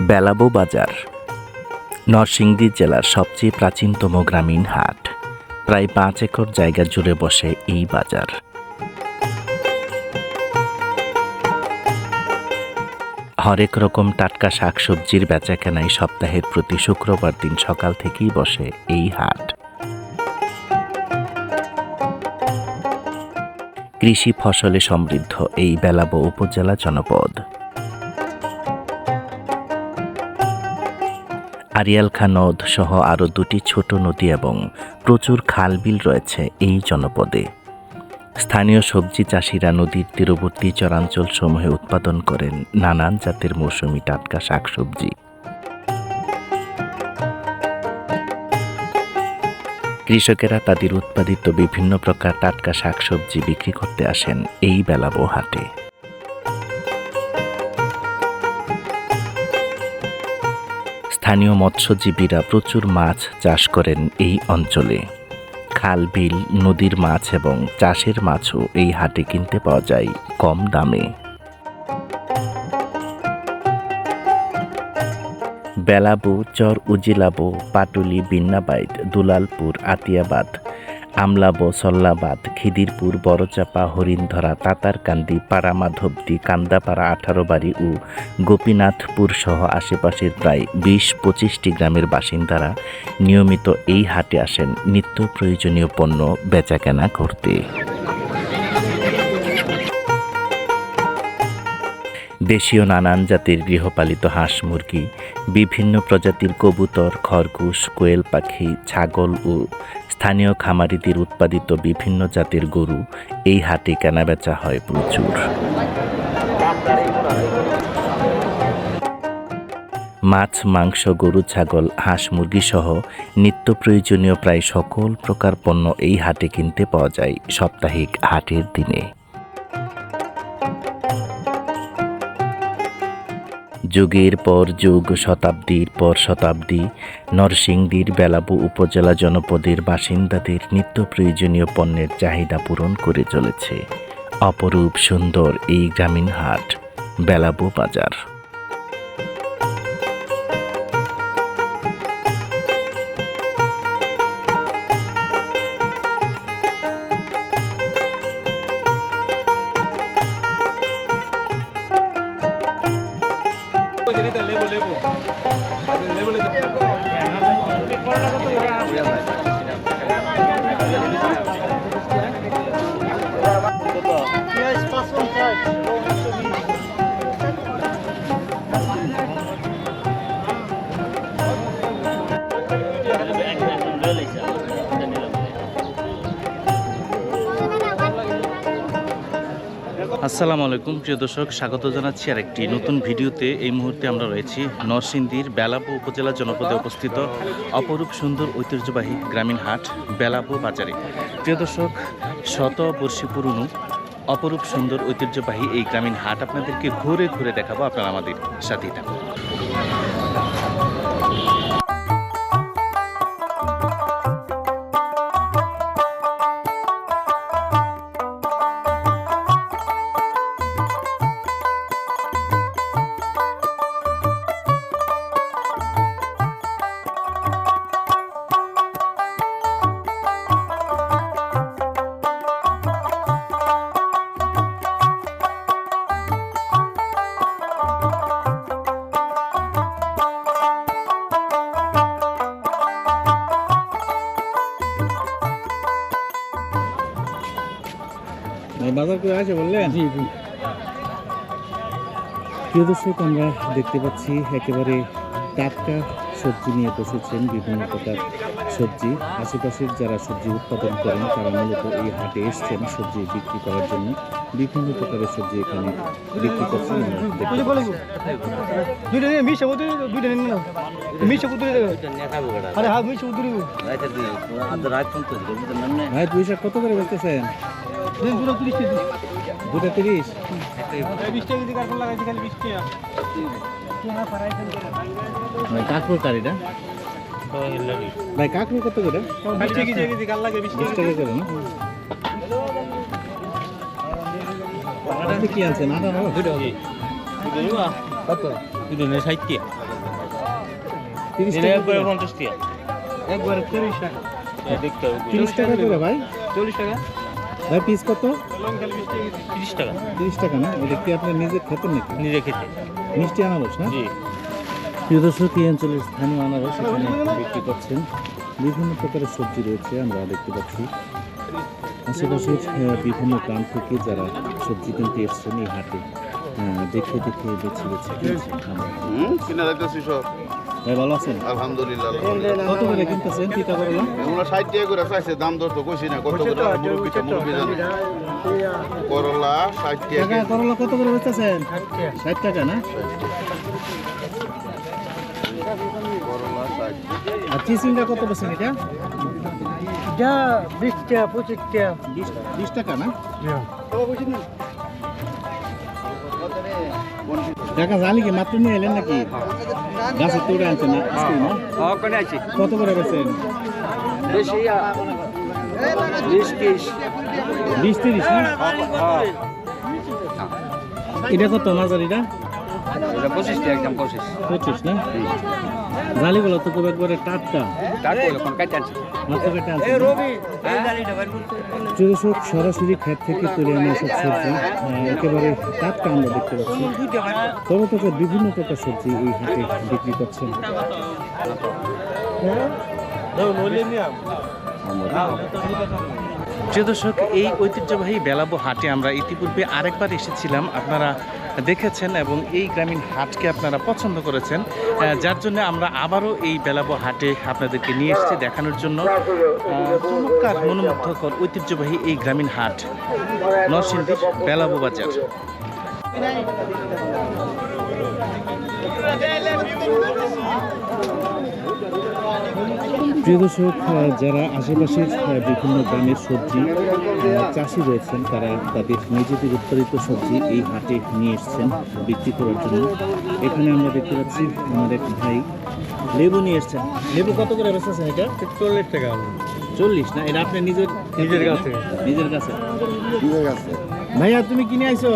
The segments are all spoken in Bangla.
বেলাবো বাজার। নরসিংদী জেলার সবচেয়ে প্রাচীনতম গ্রামীণ হাট। প্রায় পাঁচ একর জায়গা জুড়ে বসে এই বাজার। হরেক রকম টাটকা শাকসবজির বেচাকেনাই সপ্তাহের প্রতি শুক্রবার দিন সকাল থেকেই বসে এই হাট। কৃষি ফসলে সমৃদ্ধ এই বেলাবো উপজেলা জনপদ। আরিয়ালখা নদ সহ আরও দুটি ছোট নদী এবং প্রচুর খালবিল রয়েছে এই জনপদে। স্থানীয় সবজি চাষিরা নদীর তীরবর্তী চরাঞ্চল সমূহে উৎপাদন করেন নানান জাতের মৌসুমি টাটকা শাকসবজি। কৃষকেরা তাদের উৎপাদিত বিভিন্ন প্রকার টাটকা শাকসবজি বিক্রি করতে আসেন এই বেলাবো হাটে। স্থানীয় মৎস্যজীবীরা প্রচুর মাছ চাষ করেন এই অঞ্চলে। খাল, বিল, নদীর মাছ এবং চাষের মাছও এই হাটে কিনতে পাওয়া যায় কম দামে। বেলাবু, চর উজিলাবো, পাটুলি বিন্নাবাইদ দুলালপুর, আতিয়াবাদ আমলাবো সল্লাবাদ খিদিরপুর, বড়চাপা, হরিণধরা, তাতারকান্দি, পাড়ামাধবদি, কান্দাপাড়া আঠারো বাড়ি ও গোপীনাথপুর সহ আশেপাশের প্রায় বিশ পঁচিশটি গ্রামের বাসিন্দারা নিয়মিত এই হাটে আসেন নিত্য প্রয়োজনীয় পণ্য বেচাকেনা করতে। দেশীয় নানান জাতের গৃহপালিত হাঁস মুরগি, বিভিন্ন প্রজাতির কবুতর, খরগোশ, কোয়েল পাখি, ছাগল ও স্থানীয় খামারিদের উৎপাদিত বিভিন্ন জাতের গরু এই হাটে কেনাবেচা হয় প্রচুর। মাছ, মাংস, গরু, ছাগল, হাঁস, মুরগি সহ নিত্য প্রয়োজনীয় প্রায় সকল প্রকার পণ্য এই হাটে কিনতে পাওয়া যায় সাপ্তাহিক হাটের দিনে। যুগের পর যুগ, শতাব্দীর পর শতাব্দী, নরসিংদীর বেলাবু উপজেলা জনপদের বাসিন্দাদের নিত্য প্রয়োজনীয় পণ্যের চাহিদা পূরণ করে চলেছে। অপরূপ সুন্দর এই গ্রামীণ হাট, বেলাবু বাজার। আসসালামু আলাইকুম, প্রিয় দর্শক, স্বাগত জানাচ্ছি আর একটি নতুন ভিডিওতে। এই মুহূর্তে আমরা রয়েছি নরসিংদীর বেলাবো উপজেলা জনপদে অবস্থিত অপরূপ সুন্দর ঐতিহ্যবাহী গ্রামীণ হাট বেলাবো বাজারে। প্রিয় দর্শক শত বর্ষী পুরনো অপরূপ সুন্দর ঐতিহ্যবাহী এই গ্রামীণ হাট আপনাদেরকে ঘুরে ঘুরে দেখাবো আপনারা আমাদের সাথেই থাকুন। করে আছে বললেন? জি জি। প্রিয় দর্শক আমরা দেখতে পাচ্ছি একেবারে টাটকা সবজি নিয়ে বসেছেন বিভিন্ন প্রকার সবজি। আশেপাশের যারা সবজি উৎপাদন করেন তারা মূলত এই হাটে এসছেন সবজি বিক্রি করার জন্য। বিভিন্ন প্রকারের সবজি এখানে বিক্রি করছেন হ্যাঁ ভাই কত করে বেচতেছেন দিন দুটো তিরিশ ভাই কাঁকড়োর কারিটা ভাই কাঁকড়ো কত করে বিশ টাকা কেজি কেজি কার? লাগে বিশ বিশ টাকা করে না? আপনি কি আনছেন? আটা না? কত? দুটো নিয়ে ষাট টাকা তিরিশ টাকা পঞ্চাশ টাকা একবারে তিরিশ টাকা। তিরিশ টাকা করে ভাই? চল্লিশ টাকা? ভাই পিস কত? তিরিশ টাকা। তিরিশ টাকা না? এটা কি আপনার নিজের খেতে নাকি? নিজে খেতে মিষ্টি আনারস না? জি। প্রিয় দর্শক এই অঞ্চলের স্থানীয় আনারস এখানে বিক্রি করছেন। বিভিন্ন প্রকারের সবজি রয়েছে আমরা দেখতে পাচ্ছি। আশেপাশের বিভিন্ন গ্রাম থেকে যারা সবজি কিনতে এসছেন এই হাটে দেখে দেখে বেছে বেছে কিনে যাইতেছি সব। ভাই ভালো আছেন? আলহামদুলিল্লাহ। কত করে কিনতেছেন? তিতা করলা এগুলো ষাট টাকা করে চাইছে দাম দর তো কইছি না কত করে মুরব্বী মুরব্বী জানে। করলা ষাট টাকা করলা কত করে বেচতেছেন ষাট টাকা। না? আর চিচিঙ্গা কত বেছেন এটা? বিশ টাকা পঁচিশ টাকা। বিশ টাকা না? টাকা জালি কি মাত্র নিয়ে এলেন নাকি? গাছের তুলে আনছেন না কত করে বেছেন বেশি তিরিশ। না? এটা কত মাঝারিটা পঁচিশ একদম পঁচিশ। পঁচিশ না? জালিগুলো তো খুব একবারে টাটকা। আনছেন চৌষক সরাসরি ক্ষেত থেকে তুলে আনা সব সবজি একেবারে টাটকা আমরা দেখতে পাচ্ছি। তবে তবে বিভিন্ন প্রকার সবজি এই হাটে বিক্রি করছেন। প্রিয় দর্শক এই ঐতিহ্যবাহী বেলাবো হাটে আমরা ইতিপূর্বে আরেকবার এসেছিলাম। আপনারা দেখেছেন এবং এই গ্রামীণ হাটকে আপনারা পছন্দ করেছেন। যার জন্য আমরা আবারও এই বেলাবো হাটে আপনাদেরকে নিয়ে এসেছি দেখানোর জন্য। চমৎকার, মনোমুগ্ধকর, ঐতিহ্যবাহী এই গ্রামীণ হাট, নরসিংদীর বেলাবো বাজার। প্রিয় দর্শক যারা আশেপাশের বিভিন্ন গ্রামের সবজি চাষি রয়েছেন তারা তাদের নিজেদের উৎপাদিত সবজি এই হাটে নিয়ে এসছেন বিক্রি করার জন্য। এখানে আমরা দেখতে পাচ্ছি আমার এক ভাই লেবু নিয়ে এসছেন। লেবু কত করে বেচেছেন এটা? চল্লিশ টাকা। চল্লিশ না? এটা আপনার নিজের নিজের কাছে। নিজের কাছে? নিজের কাছে। ভাইয়া তুমি কিনে আইছো?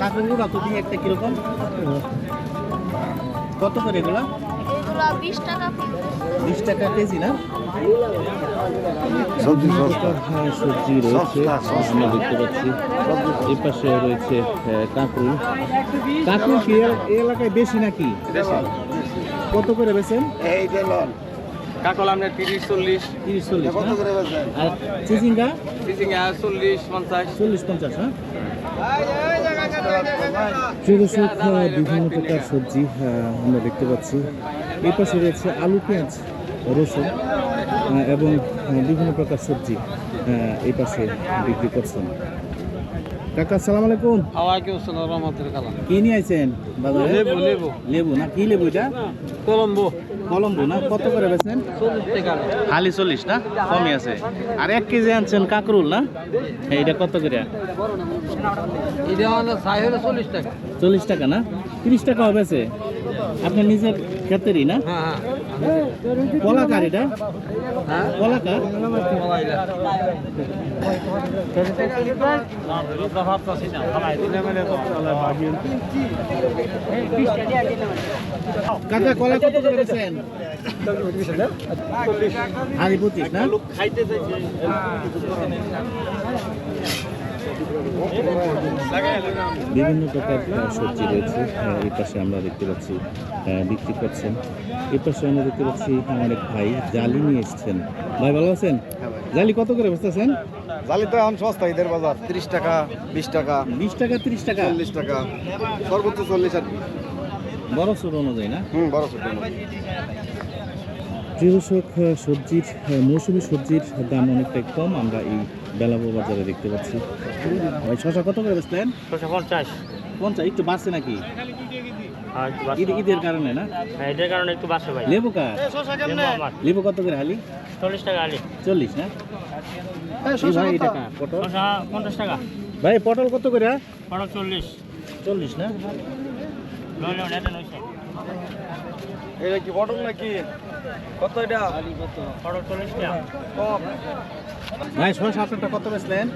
কাকুর গুড়া তুমি একটা কীরকম? কত করে এগুলো? বিশ টাকা বিশ টাকা কেজি না? সবজি সবজি রয়েছে। আমরা দেখতে পাচ্ছি। এই পাশে রয়েছে আহ, কাঁকরুল। কাঁকরুল কি এলাকায় বেশি নাকি? কত করে বেছেন কাকল আপনার তিরিশ চল্লিশ। তিরিশ চল্লিশ? আর চিচিঙ্গা? চিচিঙ্গা চল্লিশ পঞ্চাশ। চল্লিশ পঞ্চাশ হ্যাঁ? প্রিয় বিভিন্ন প্রকার সবজি আমরা দেখতে পাচ্ছি। এই পাশে রয়েছে আলু পেঁয়াজ রসুন এবং বিভিন্ন প্রকার সবজি এই পাশে বিক্রি করছেন। কাকা আসসালামু আলাইকুম। আওয়াকে আসসালাম রহমতুল্লাহ কি নিয়ে আইছেন বাজারে? লেবু লেবু। লেবু না? কি লেবু এটা? কলম্বো। কলম্বো না? কত করে বেছেন টাকা। হালি চল্লিশ না? কমই আছে। আর এক কেজি আনছেন কাকরুল না? এইটা কত করে? এটা হলো টাকা। চল্লিশ টাকা না? তিরিশ টাকা হবে সে আপনার নিজের ক্ষেতেরই না? হ্যাঁ কলাকার এটা? হ্যাঁ। কলাকার কাকা কলা কত করে বেছেন আড়ি পঁচিশ না? বিভিন্ন প্রকার সবজি রয়েছে। এই পাশে আমরা দেখতে পাচ্ছি বিক্রি করছেন। এই পাশে আমরা দেখতে পাচ্ছি আমার এক ভাই জালি নিয়ে এসছেন। ভাই ভালো আছেন? জালি কত করে বেচতেছেন? জালি তো এখন সস্তা ঈদের বাজার। তিরিশ টাকা বিশ টাকা বিশ টাকা তিরিশ টাকা? চল্লিশ টাকা সর্বোচ্চ চল্লিশ আর বড় ছোট অনুযায়ী না? হুম বড় ছোট প্রিয় দর্শক সবজির মৌসুমী সবজির দাম অনেকটাই কম। আমরা এই বেলাবো বাজারে দেখতে পাচ্ছি। ভাই শশা কত করে বেচলেন? পঞ্চাশ। পঞ্চাশ একটু বাড়ছে নাকি? বাড়ছে। ঈদের কারণে না? হ্যাঁ, এটার কারণে একটু বাসে ভাই। লেবু কার? লেবু কত করে হালি? চল্লিশ টাকা আলি চল্লিশ না? পটল? শশা পঞ্চাশ টাকা। ভাই পটল কত করে? পটল চল্লিশ। চল্লিশ না? এটা এটা কি বটল নাকি? কত এটা? পটল চল্লিশ টাকা। কম। ভাই কত বেচলেন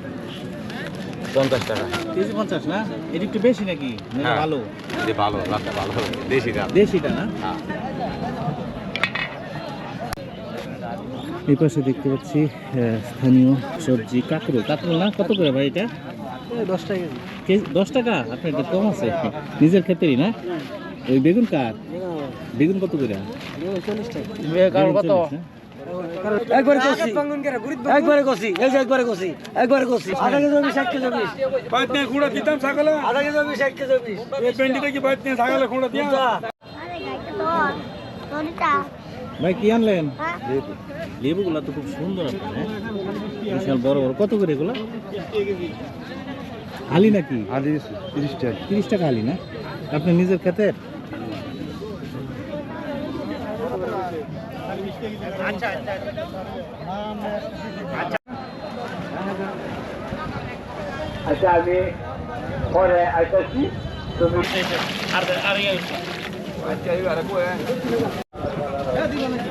পঞ্চাশ টাকা। কেজি পঞ্চাশ না? এটা একটু বেশি নাকি? হ্যাঁ। ভালো? ভালো লাভটা ভালো দেশি দাম দেশিটা না? হ্যাঁ। এই পাশে দেখতে পাচ্ছি স্থানীয় সবজি কাঁকরোল। কাঁকরোল না? কত করে ভাই এটা? দশ টাকা কেজি। দশ টাকা? আপনার এটা কম আছে। নিজের ক্ষেত্রেই না? ওই বেগুন কার? বেগুন কত করে? চল্লিশ টাকা? একবারে কষি। একবারে কষি। এই যে একবারে কষি। একবারে কষি। আধা কেজি জমি ষাট কেজি জমি বাইতে খুঁড়া দিতাম আধা কেজি জমি ষাট কেজি জমি এই পেন্ডিতে কি বাইতে খুঁড়া দিয়া? ভাই কি আনলেন? হ্যাঁ? লেবুগুলো তো খুব সুন্দর আপনার হ্যাঁ? বিশাল বড় বড়। কত করে এগুলো? হালি নাকি? আদি তিরিশ টাকা। তিরিশ টাকা হালি না? আপনার নিজের ক্ষেতের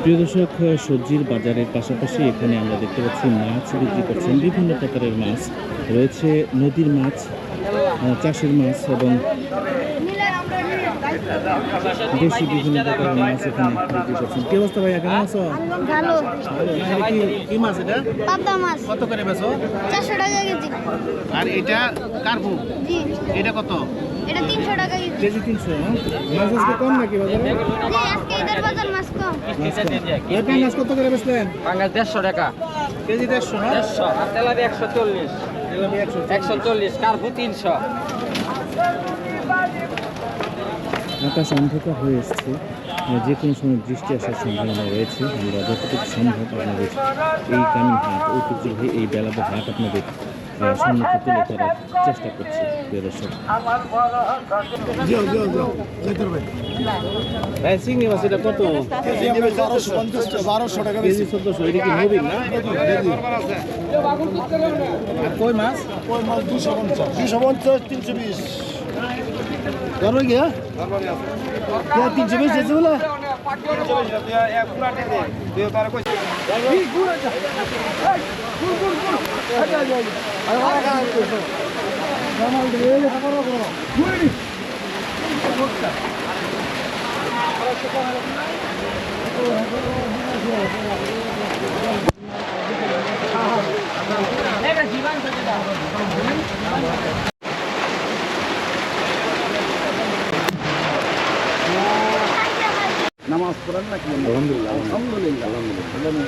প্রিয় দর্শক, সবজির বাজারের পাশাপাশি এখানে আমরা দেখতে পাচ্ছি মাছ বিক্রি করছেন বিভিন্ন প্রকারের মাছ। রয়েছে নদীর মাছ চাষের মাছ এবং দেশি বিভিন্ন প্রকারের মাছ এখানে বিক্রি করছেন। কি অবস্থা ভাইয়া? কেমন আছো? ভালো। কি কি মাছ এটা? পাবদা মাছ। কত করে বেছো চারশো টাকা কেজি। আর এটা কার্পু জি। এটা কত? এটা তিনশো টাকা কেজি। কেজি তিনশো হ্যাঁ? মাছ আজকে কম নাকি বাজারে? জি আজকে ঈদের বাজার মাছ কম। এই পাঙ্গাস কত করে বেচলেন? পাঙ্গাস দেড়শো টাকা। কেজি দেড়শো না দেড়শো। আর তেলাপি একশো চল্লিশ। তেলাপি একশো একশো চল্লিশ কার্পু তিনশো। আকাশ অন্ধকার হয়ে এসছে। যে কোনো সময় বৃষ্টি আসার সম্ভাবনা রয়েছে। আমরা যতটুকু সম্ভব আপনাদের এই গ্রামীণ হাট ঐতিহ্যবাহী এই বেলাবো হাট আপনাদের সম্মুখে তুলে ধরার চেষ্টা করছি প্রিয় দর্শক। মাছ এটা কত? বারোশো টাকা কেজি চোদ্দশো এটা কি নবীন না? আর কই মাছ? দুশো পঞ্চাশ। দুশো পঞ্চাশ তিনশো বিশ। কি तिनशो बिस दिएछु ल जीवन নামাজ পড়েন নাকি আলহামদুলিল্লাহ আলহামদুলিল্লাহ। আলহামদুলিল্লাহ।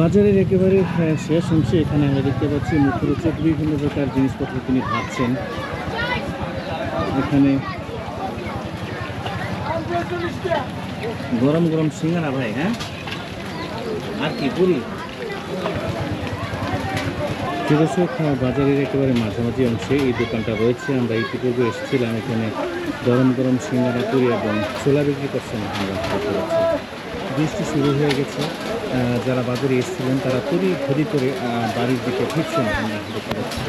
বাজারের একেবারে শেষ অংশে এখানে আমরা দেখতে পাচ্ছি মুখরোচক বিভিন্ন প্রকার জিনিসপত্র তিনি ভাবছেন। এখানে গরম গরম সিঙ্গারা ভাই হ্যাঁ? আর কি পুরি? দর্শক বাজারের একেবারে মাঝামাঝি অংশে এই দোকানটা রয়েছে। আমরা ইতিপূর্বে এসেছিলাম এখানে গরম গরম সিঙ্গারা করি এবং ছোলা বিক্রি করছেন আমরা। বৃষ্টি শুরু হয়ে গেছে। যারা বাজারে এসেছিলেন, তারা তরি ঘড়ি করে বাড়ির দিকে ফিরছেন। আমরা দেখতে পাচ্ছি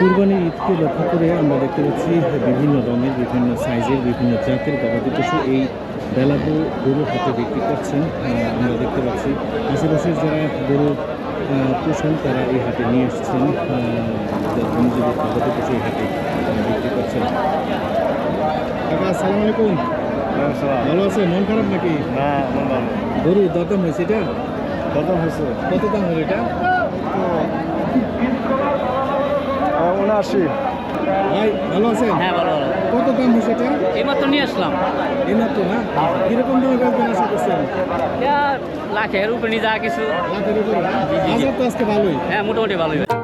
কুরবানির ঈদকে লক্ষ্য করে আমরা দেখতে পাচ্ছি বিভিন্ন রঙের বিভিন্ন সাইজের জাতের গবাদি পশু এই বেলাবো গরু হাটে বিক্রি করছেন। আমরা দেখতে পাচ্ছি আশেপাশের যারা গরু পোষণ তারা এই হাটে নিয়ে এসছেন। নিজেদের গবাদি পশু এই হাটে আহ, বিক্রি করছেন। আসসালামু আলাইকুম। ভালো আছে মন খারাপ নাকি? গরু দরদাম হয়েছে এটা? কত হয়েছে? কত দাম হলো এটা? উনআশি ভাই ভালো আছেন? হ্যাঁ ভালো ভালো। কত দাম হয়েছে এটা? এইমাত্র নিয়ে আসলাম। এই না তো না কীরকম দামে বেচবেন আশা করছেন লাখের উপরে নিয়ে যা কিছু। লাখের উপরে তো আজকে ভালোই। হ্যাঁ মোটামুটি ভালোই।